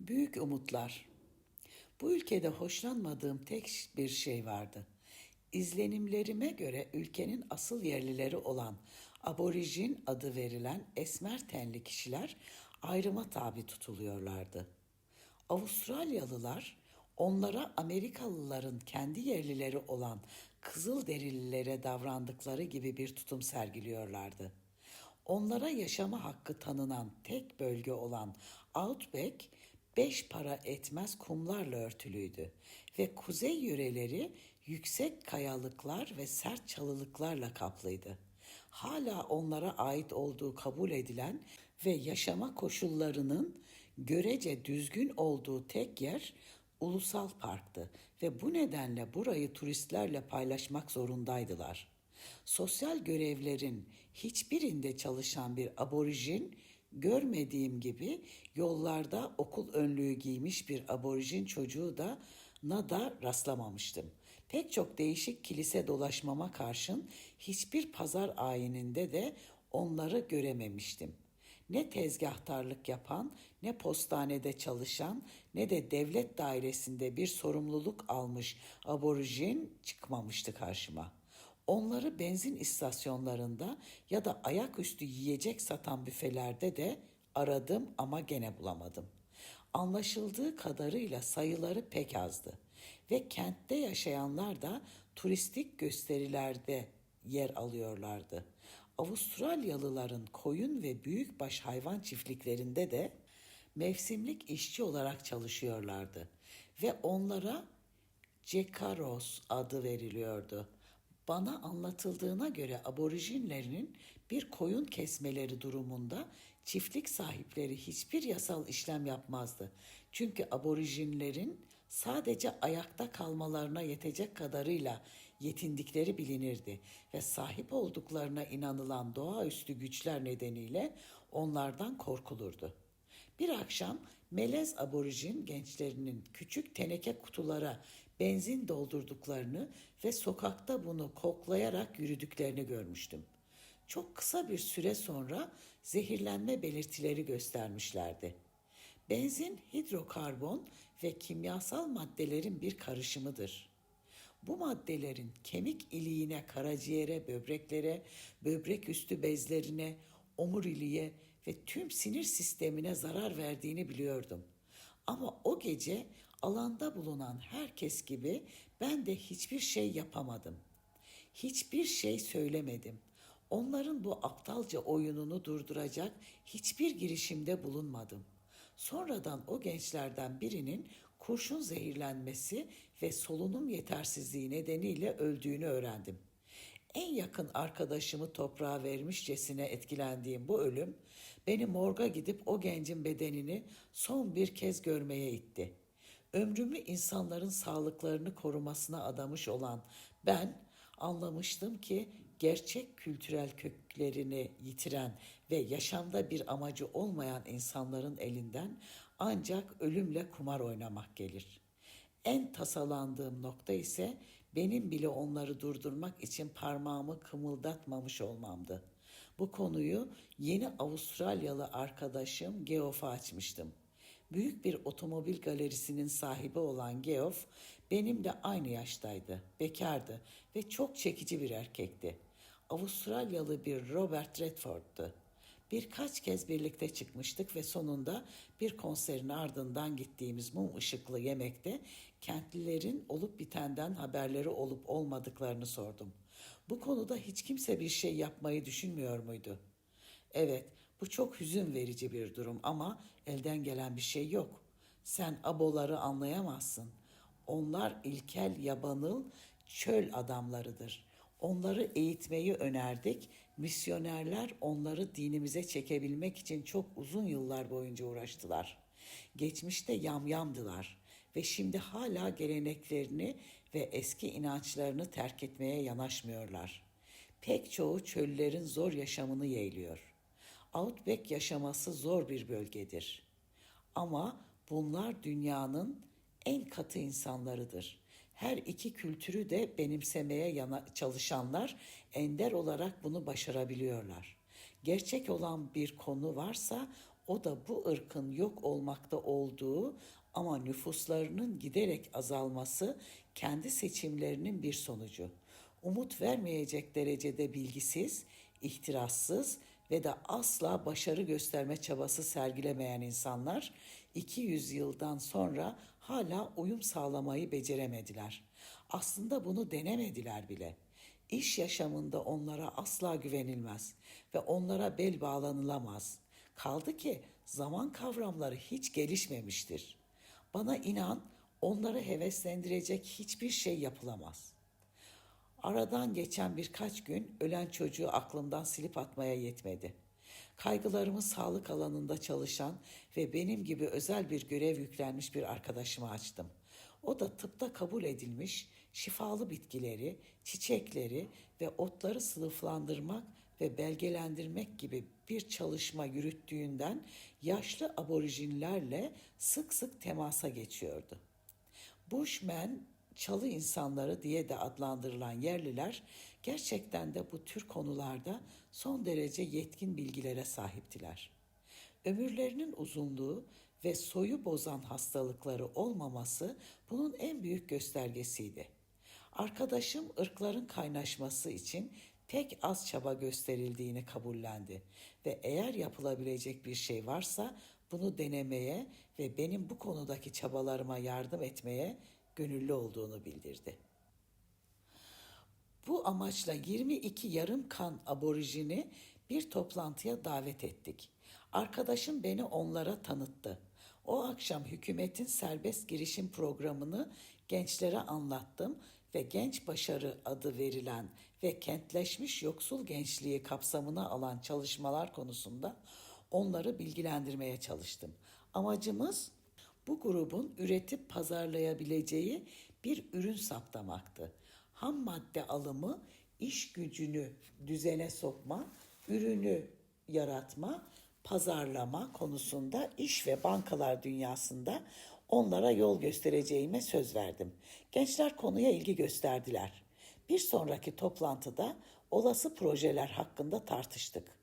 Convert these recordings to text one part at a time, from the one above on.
Büyük umutlar. Bu ülkede hoşlanmadığım tek bir şey vardı. İzlenimlerime göre ülkenin asıl yerlileri olan aborijin adı verilen esmer tenli kişiler ayrıma tabi tutuluyorlardı. Avustralyalılar onlara Amerikalıların kendi yerlileri olan Kızılderililere davrandıkları gibi bir tutum sergiliyorlardı. Onlara yaşama hakkı tanınan tek bölge olan Outback beş para etmez kumlarla örtülüydü ve kuzey yöreleri yüksek kayalıklar ve sert çalılıklarla kaplıydı. Hala onlara ait olduğu kabul edilen ve yaşama koşullarının görece düzgün olduğu tek yer ulusal parktı ve bu nedenle burayı turistlerle paylaşmak zorundaydılar. Sosyal görevlerin hiçbirinde çalışan bir aborijin görmediğim gibi yollarda okul önlüğü giymiş bir aborijin çocuğu da na da rastlamamıştım. Pek çok değişik kilise dolaşmama karşın hiçbir pazar ayininde de onları görememiştim. Ne tezgahtarlık yapan, ne postanede çalışan, ne de devlet dairesinde bir sorumluluk almış aborijin çıkmamıştı karşıma. Onları benzin istasyonlarında ya da ayaküstü yiyecek satan büfelerde de aradım ama gene bulamadım. Anlaşıldığı kadarıyla sayıları pek azdı ve kentte yaşayanlar da turistik gösterilerde yer alıyorlardı. Avustralyalıların koyun ve büyükbaş hayvan çiftliklerinde de mevsimlik işçi olarak çalışıyorlardı ve onlara Cekaros adı veriliyordu. Bana anlatıldığına göre aborijinlerinin bir koyun kesmeleri durumunda çiftlik sahipleri hiçbir yasal işlem yapmazdı. Çünkü aborijinlerin sadece ayakta kalmalarına yetecek kadarıyla yetindikleri bilinirdi ve sahip olduklarına inanılan doğaüstü güçler nedeniyle onlardan korkulurdu. Bir akşam melez aborijin gençlerinin küçük teneke kutulara benzin doldurduklarını ve sokakta bunu koklayarak yürüdüklerini görmüştüm. Çok kısa bir süre sonra zehirlenme belirtileri göstermişlerdi. Benzin hidrokarbon ve kimyasal maddelerin bir karışımıdır. Bu maddelerin kemik iliğine, karaciğere, böbreklere, böbrek üstü bezlerine, omuriliğe ve tüm sinir sistemine zarar verdiğini biliyordum. Ama o gece alanda bulunan herkes gibi ben de hiçbir şey yapamadım. Hiçbir şey söylemedim. Onların bu aptalca oyununu durduracak hiçbir girişimde bulunmadım. Sonradan o gençlerden birinin kurşun zehirlenmesi ve solunum yetersizliği nedeniyle öldüğünü öğrendim. En yakın arkadaşımı toprağa vermişcesine etkilendiğim bu ölüm beni morga gidip o gencin bedenini son bir kez görmeye itti. Ömrümü insanların sağlıklarını korumasına adamış olan ben anlamıştım ki gerçek kültürel köklerini yitiren ve yaşamda bir amacı olmayan insanların elinden ancak ölümle kumar oynamak gelir.'' En tasalandığım nokta ise benim bile onları durdurmak için parmağımı kımıldatmamış olmamdı. Bu konuyu yeni Avustralyalı arkadaşım Geoff'a açmıştım. Büyük bir otomobil galerisinin sahibi olan Geoff benimle aynı yaştaydı, bekardı ve çok çekici bir erkekti. Avustralyalı bir Robert Redford'tu. Birkaç kez birlikte çıkmıştık ve sonunda bir konserin ardından gittiğimiz mum ışıklı yemekte kentlilerin olup bitenden haberleri olup olmadıklarını sordum. Bu konuda hiç kimse bir şey yapmayı düşünmüyor muydu? Evet, bu çok hüzün verici bir durum ama elden gelen bir şey yok. Sen aboları anlayamazsın. Onlar ilkel yabanıl çöl adamlarıdır. Onları eğitmeyi önerdik. Misyonerler onları dinimize çekebilmek için çok uzun yıllar boyunca uğraştılar. Geçmişte yamyamdılar ve şimdi hala geleneklerini ve eski inançlarını terk etmeye yanaşmıyorlar. Pek çoğu çöllerin zor yaşamını yeğliyor. Outback yaşaması zor bir bölgedir. Ama bunlar dünyanın en katı insanlarıdır. Her iki kültürü de benimsemeye yana çalışanlar ender olarak bunu başarabiliyorlar. Gerçek olan bir konu varsa O da bu ırkın yok olmakta olduğu ama nüfuslarının giderek azalması kendi seçimlerinin bir sonucu. Umut vermeyecek derecede bilgisiz, ihtirassız ve de asla başarı gösterme çabası sergilemeyen insanlar 200 yıldan sonra hala uyum sağlamayı beceremediler. Aslında bunu denemediler bile. İş yaşamında onlara asla güvenilmez ve onlara bel bağlanılamaz. Kaldı ki zaman kavramları hiç gelişmemiştir. Bana inan onları heveslendirecek hiçbir şey yapılamaz. Aradan geçen birkaç gün ölen çocuğu aklımdan silip atmaya yetmedi. Kaygılarımı sağlık alanında çalışan ve benim gibi özel bir görev yüklenmiş bir arkadaşıma açtım. O da tıpta kabul edilmiş şifalı bitkileri, çiçekleri ve otları sınıflandırmak ve belgelendirmek gibi bir çalışma yürüttüğünden yaşlı aborijinlerle sık sık temasa geçiyordu. Bushmen çalı insanları diye de adlandırılan yerliler gerçekten de bu tür konularda son derece yetkin bilgilere sahiptiler. Ömürlerinin uzunluğu ve soyu bozan hastalıkları olmaması bunun en büyük göstergesiydi. Arkadaşım ırkların kaynaşması için pek az çaba gösterildiğini kabullendi ve eğer yapılabilecek bir şey varsa bunu denemeye ve benim bu konudaki çabalarıma yardım etmeye gönüllü olduğunu bildirdi. Bu amaçla 22 yarım kan aborijini bir toplantıya davet ettik. Arkadaşım beni onlara tanıttı. O akşam hükümetin serbest girişim programını gençlere anlattım ve genç başarı adı verilen ve kentleşmiş yoksul gençliği kapsamına alan çalışmalar konusunda onları bilgilendirmeye çalıştım. Amacımız bu grubun üretip pazarlayabileceği bir ürün saptamaktı. Ham madde alımı, iş gücünü düzene sokma, ürünü yaratma, pazarlama konusunda iş ve bankalar dünyasında onlara yol göstereceğime söz verdim. Gençler konuya ilgi gösterdiler. Bir sonraki toplantıda olası projeler hakkında tartıştık.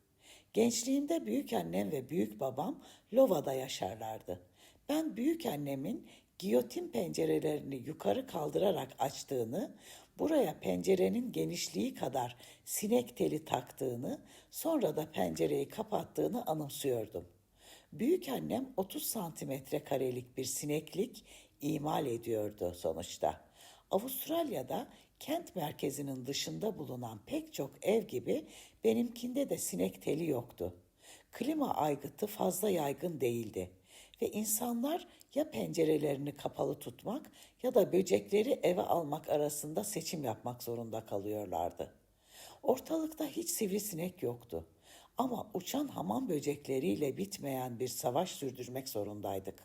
Gençliğimde büyük annem ve büyük babam Lova'da yaşarlardı. Ben büyük annemin giyotin pencerelerini yukarı kaldırarak açtığını, buraya pencerenin genişliği kadar sinek teli taktığını, sonra da pencereyi kapattığını anımsıyordum. Büyük annem 30 santimetre karelik bir sineklik imal ediyordu sonuçta. Avustralya'da kent merkezinin dışında bulunan pek çok ev gibi benimkinde de sinek teli yoktu. Klima aygıtı fazla yaygın değildi ve insanlar ya pencerelerini kapalı tutmak ya da böcekleri eve almak arasında seçim yapmak zorunda kalıyorlardı. Ortalıkta hiç sivrisinek yoktu. Ama uçan hamam böcekleriyle bitmeyen bir savaş sürdürmek zorundaydık.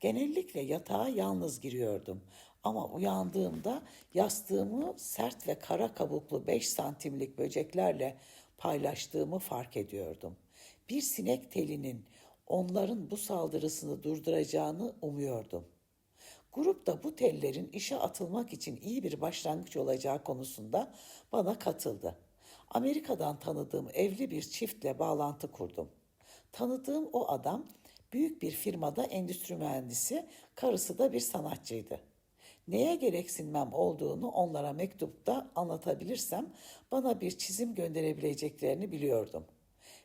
Genellikle yatağa yalnız giriyordum. Ama uyandığımda yastığımı sert ve kara kabuklu 5 santimlik böceklerle paylaştığımı fark ediyordum. Bir sinek telinin onların bu saldırısını durduracağını umuyordum. Grup da bu tellerin işe atılmak için iyi bir başlangıç olacağı konusunda bana katıldı. Amerika'dan tanıdığım evli bir çiftle bağlantı kurdum. Tanıdığım o adam büyük bir firmada endüstri mühendisi, karısı da bir sanatçıydı. Neye gereksinmem olduğunu onlara mektupta anlatabilirsem bana bir çizim gönderebileceklerini biliyordum.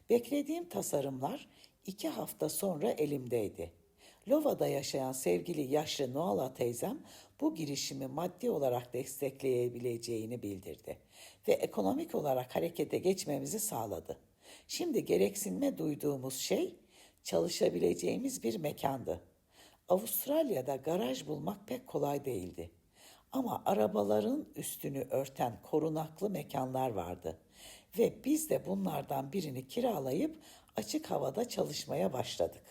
Beklediğim tasarımlar iki hafta sonra elimdeydi. Lova'da yaşayan sevgili yaşlı Noala teyzem bu girişimi maddi olarak destekleyebileceğini bildirdi ve ekonomik olarak harekete geçmemizi sağladı. Şimdi gereksinme duyduğumuz şey çalışabileceğimiz bir mekandı. Avustralya'da garaj bulmak pek kolay değildi. Ama arabaların üstünü örten korunaklı mekanlar vardı ve biz de bunlardan birini kiralayıp açık havada çalışmaya başladık.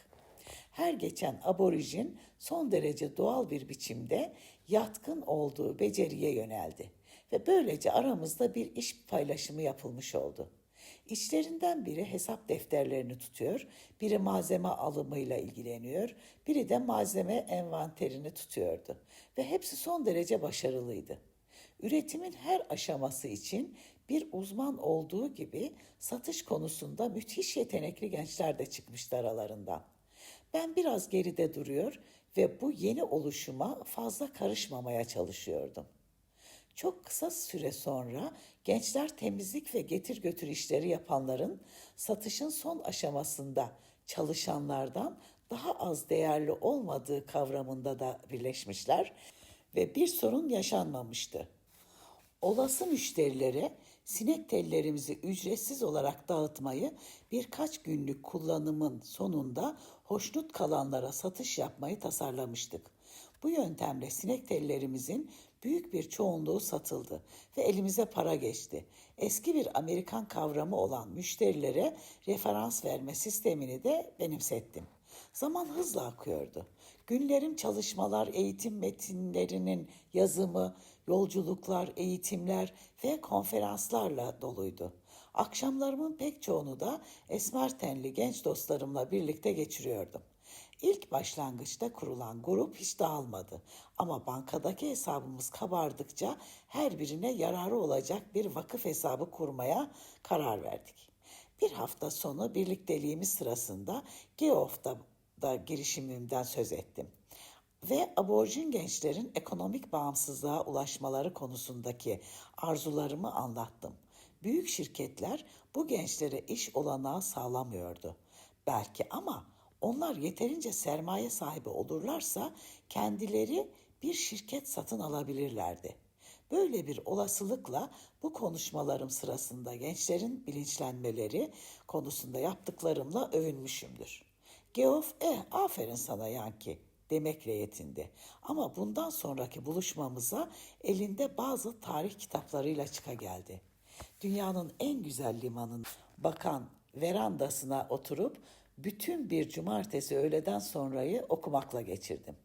Her geçen aborijin son derece doğal bir biçimde yatkın olduğu beceriye yöneldi ve böylece aramızda bir iş paylaşımı yapılmış oldu. İçlerinden biri hesap defterlerini tutuyor, biri malzeme alımıyla ilgileniyor, biri de malzeme envanterini tutuyordu ve hepsi son derece başarılıydı. Üretimin her aşaması için bir uzman olduğu gibi satış konusunda müthiş yetenekli gençler de çıkmıştı aralarından. Ben biraz geride duruyor ve bu yeni oluşuma fazla karışmamaya çalışıyordum. Çok kısa süre sonra gençler temizlik ve getir götür işleri yapanların satışın son aşamasında çalışanlardan daha az değerli olmadığı kavramında da birleşmişler ve bir sorun yaşanmamıştı. Olası müşterilere sinek tellerimizi ücretsiz olarak dağıtmayı birkaç günlük kullanımın sonunda hoşnut kalanlara satış yapmayı tasarlamıştık. Bu yöntemle sinek tellerimizin büyük bir çoğunluğu satıldı ve elimize para geçti. Eski bir Amerikan kavramı olan müşterilere referans verme sistemini de benimsettim. Zaman hızla akıyordu. Günlerim çalışmalar, eğitim metinlerinin yazımı, yolculuklar, eğitimler ve konferanslarla doluydu. Akşamlarımın pek çoğunu da esmer tenli genç dostlarımla birlikte geçiriyordum. İlk başlangıçta kurulan grup hiç dağılmadı ama bankadaki hesabımız kabardıkça her birine yararı olacak bir vakıf hesabı kurmaya karar verdik. Bir hafta sonu birlikteliğimiz sırasında Geoff'ta da girişimimden söz ettim. Ve aborjin gençlerin ekonomik bağımsızlığa ulaşmaları konusundaki arzularımı anlattım. Büyük şirketler bu gençlere iş olanağı sağlamıyordu. Belki ama onlar yeterince sermaye sahibi olurlarsa kendileri bir şirket satın alabilirlerdi. Böyle bir olasılıkla bu konuşmalarım sırasında gençlerin bilinçlenmeleri konusunda yaptıklarımla övünmüşümdür. Geoff, eh aferin sana Yanki demekle yetindi. Ama bundan sonraki buluşmamıza elinde bazı tarih kitaplarıyla çıka geldi. Dünyanın en güzel limanın bakan verandasına oturup bütün bir cumartesi öğleden sonrayı okumakla geçirdim.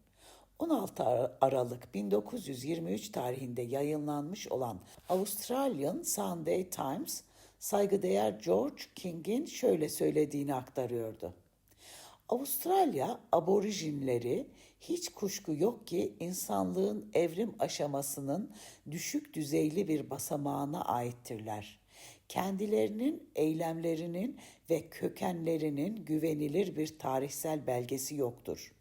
16 Aralık 1923 tarihinde yayınlanmış olan Australian Sunday Times, saygıdeğer George King'in şöyle söylediğini aktarıyordu. Avustralya aborijinleri hiç kuşku yok ki insanlığın evrim aşamasının düşük düzeyli bir basamağına aittirler. Kendilerinin eylemlerinin ve kökenlerinin güvenilir bir tarihsel belgesi yoktur.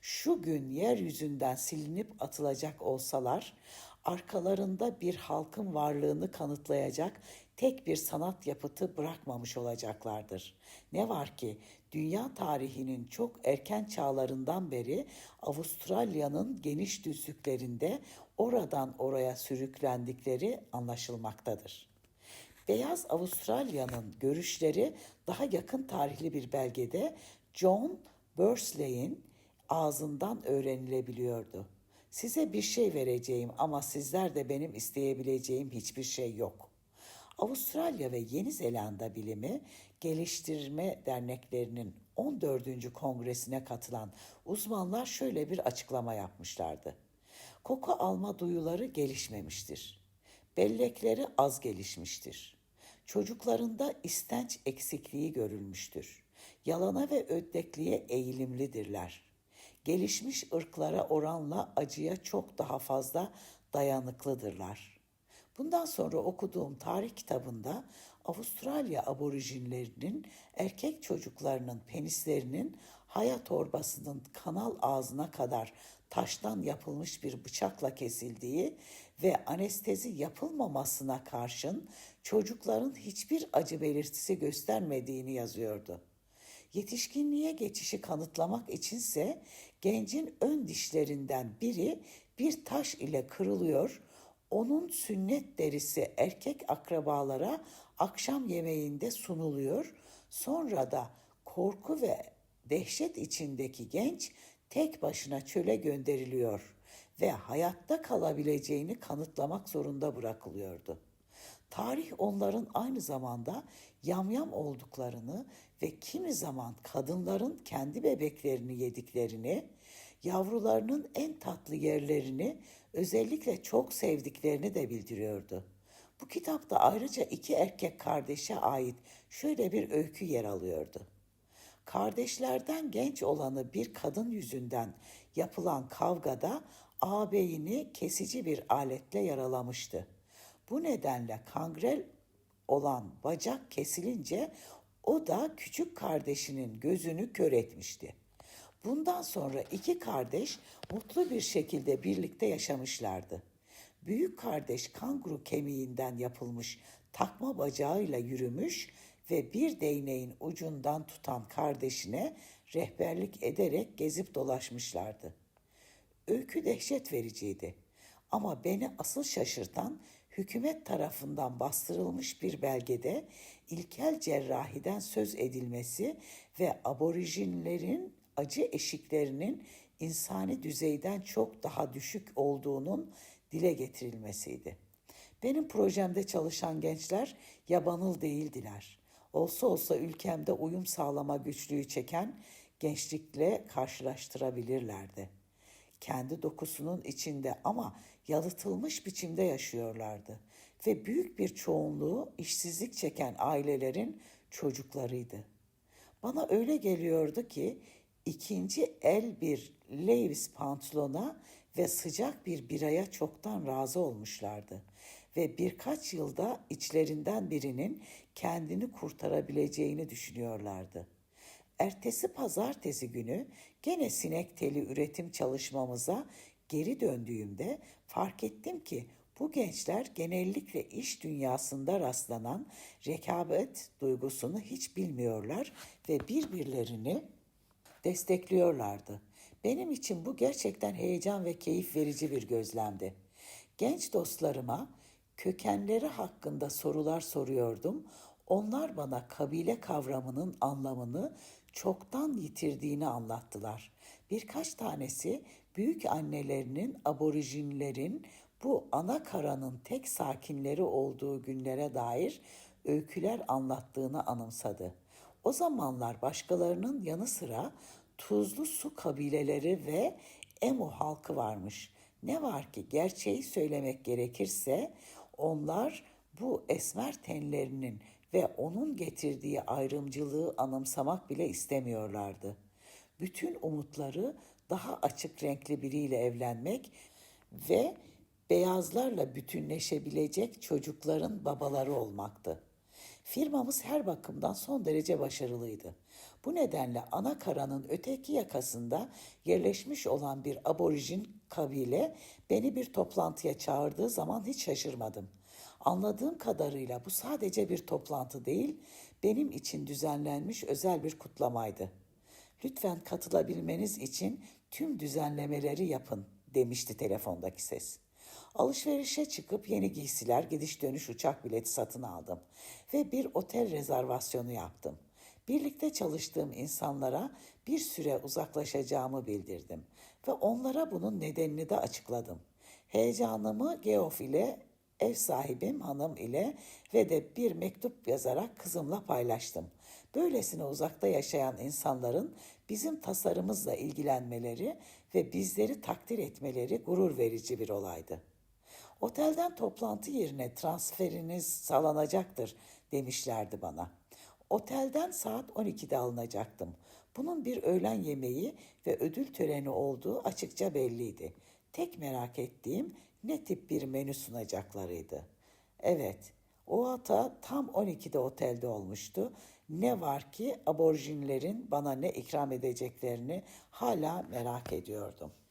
Şu gün yeryüzünden silinip atılacak olsalar, arkalarında bir halkın varlığını kanıtlayacak tek bir sanat yapıtı bırakmamış olacaklardır. Ne var ki dünya tarihinin çok erken çağlarından beri Avustralya'nın geniş düzlüklerinde oradan oraya sürüklendikleri anlaşılmaktadır. Beyaz Avustralya'nın görüşleri daha yakın tarihli bir belgede John Bursley'in ağzından öğrenilebiliyordu. Size bir şey vereceğim ama sizler de benim isteyebileceğim hiçbir şey yok. Avustralya ve Yeni Zelanda Bilimi Geliştirme Derneklerinin 14. kongresine katılan uzmanlar şöyle bir açıklama yapmışlardı. Koku alma duyuları gelişmemiştir. Bellekleri az gelişmiştir. Çocuklarında istenç eksikliği görülmüştür. Yalana ve öddekliğe eğilimlidirler. Gelişmiş ırklara oranla acıya çok daha fazla dayanıklıdırlar. Bundan sonra okuduğum tarih kitabında Avustralya aborijinlerinin erkek çocuklarının penislerinin haya torbasının kanal ağzına kadar taştan yapılmış bir bıçakla kesildiği ve anestezi yapılmamasına karşın çocukların hiçbir acı belirtisi göstermediğini yazıyordu. Yetişkinliğe geçişi kanıtlamak içinse gencin ön dişlerinden biri bir taş ile kırılıyor, onun sünnet derisi erkek akrabalara akşam yemeğinde sunuluyor, sonra da korku ve dehşet içindeki genç tek başına çöle gönderiliyor ve hayatta kalabileceğini kanıtlamak zorunda bırakılıyordu. Tarih onların aynı zamanda yamyam olduklarını ve kimi zaman kadınların kendi bebeklerini yediklerini, yavrularının en tatlı yerlerini özellikle çok sevdiklerini de bildiriyordu. Bu kitapta ayrıca iki erkek kardeşe ait şöyle bir öykü yer alıyordu. Kardeşlerden genç olanı bir kadın yüzünden yapılan kavgada ağabeyini kesici bir aletle yaralamıştı. Bu nedenle kangrel olan bacak kesilince o da küçük kardeşinin gözünü kör etmişti. Bundan sonra iki kardeş mutlu bir şekilde birlikte yaşamışlardı. Büyük kardeş kanguru kemiğinden yapılmış takma bacağıyla yürümüş ve bir değneğin ucundan tutan kardeşine rehberlik ederek gezip dolaşmışlardı. Öykü dehşet vericiydi. Ama beni asıl şaşırtan hükümet tarafından bastırılmış bir belgede ilkel cerrahiden söz edilmesi ve aborijinlerin acı eşiklerinin insani düzeyden çok daha düşük olduğunun dile getirilmesiydi. Benim projemde çalışan gençler yabanıl değildiler. Olsa olsa ülkemde uyum sağlama güçlüğü çeken gençlikle karşılaştırabilirlerdi. Kendi dokusunun içinde ama yalıtılmış biçimde yaşıyorlardı ve büyük bir çoğunluğu işsizlik çeken ailelerin çocuklarıydı. Bana öyle geliyordu ki ikinci el bir Levi's pantolona ve sıcak bir biraya çoktan razı olmuşlardı ve birkaç yılda içlerinden birinin kendini kurtarabileceğini düşünüyorlardı. Ertesi pazartesi günü gene sinek teli üretim çalışmamıza geri döndüğümde fark ettim ki bu gençler genellikle iş dünyasında rastlanan rekabet duygusunu hiç bilmiyorlar ve birbirlerini destekliyorlardı. Benim için bu gerçekten heyecan ve keyif verici bir gözlemdi. Genç dostlarıma kökenleri hakkında sorular soruyordum. Onlar bana kabile kavramının anlamını çoktan yitirdiğini anlattılar. Birkaç tanesi büyük annelerinin aborijinlerin bu ana karanın tek sakinleri olduğu günlere dair öyküler anlattığını anımsadı. O zamanlar başkalarının yanı sıra tuzlu su kabileleri ve Emu halkı varmış. Ne var ki gerçeği söylemek gerekirse onlar bu esmer tenlerinin ve onun getirdiği ayrımcılığı anımsamak bile istemiyorlardı. Bütün umutları daha açık renkli biriyle evlenmek ve beyazlarla bütünleşebilecek çocukların babaları olmaktı. Firmamız her bakımdan son derece başarılıydı. Bu nedenle ana karanın öteki yakasında yerleşmiş olan bir aborijin kabile beni bir toplantıya çağırdığı zaman hiç şaşırmadım. Anladığım kadarıyla bu sadece bir toplantı değil, benim için düzenlenmiş özel bir kutlamaydı. Lütfen katılabilmeniz için tüm düzenlemeleri yapın demişti telefondaki ses. Alışverişe çıkıp yeni giysiler, gidiş dönüş uçak bileti satın aldım ve bir otel rezervasyonu yaptım. Birlikte çalıştığım insanlara bir süre uzaklaşacağımı bildirdim ve onlara bunun nedenini de açıkladım. Heyecanımı Geof ile ev sahibim hanım ile ve de bir mektup yazarak kızımla paylaştım. Böylesine uzakta yaşayan insanların bizim tasarımızla ilgilenmeleri ve bizleri takdir etmeleri gurur verici bir olaydı. Otelden toplantı yerine transferiniz sağlanacaktır demişlerdi bana. Otelden saat 12'de alınacaktım. Bunun bir öğlen yemeği ve ödül töreni olduğu açıkça belliydi. Tek merak ettiğim ne tip bir menü sunacaklarıydı. Evet, o hata tam 12'de otelde olmuştu. Ne var ki aborjinlerin bana ne ikram edeceklerini hala merak ediyordum.''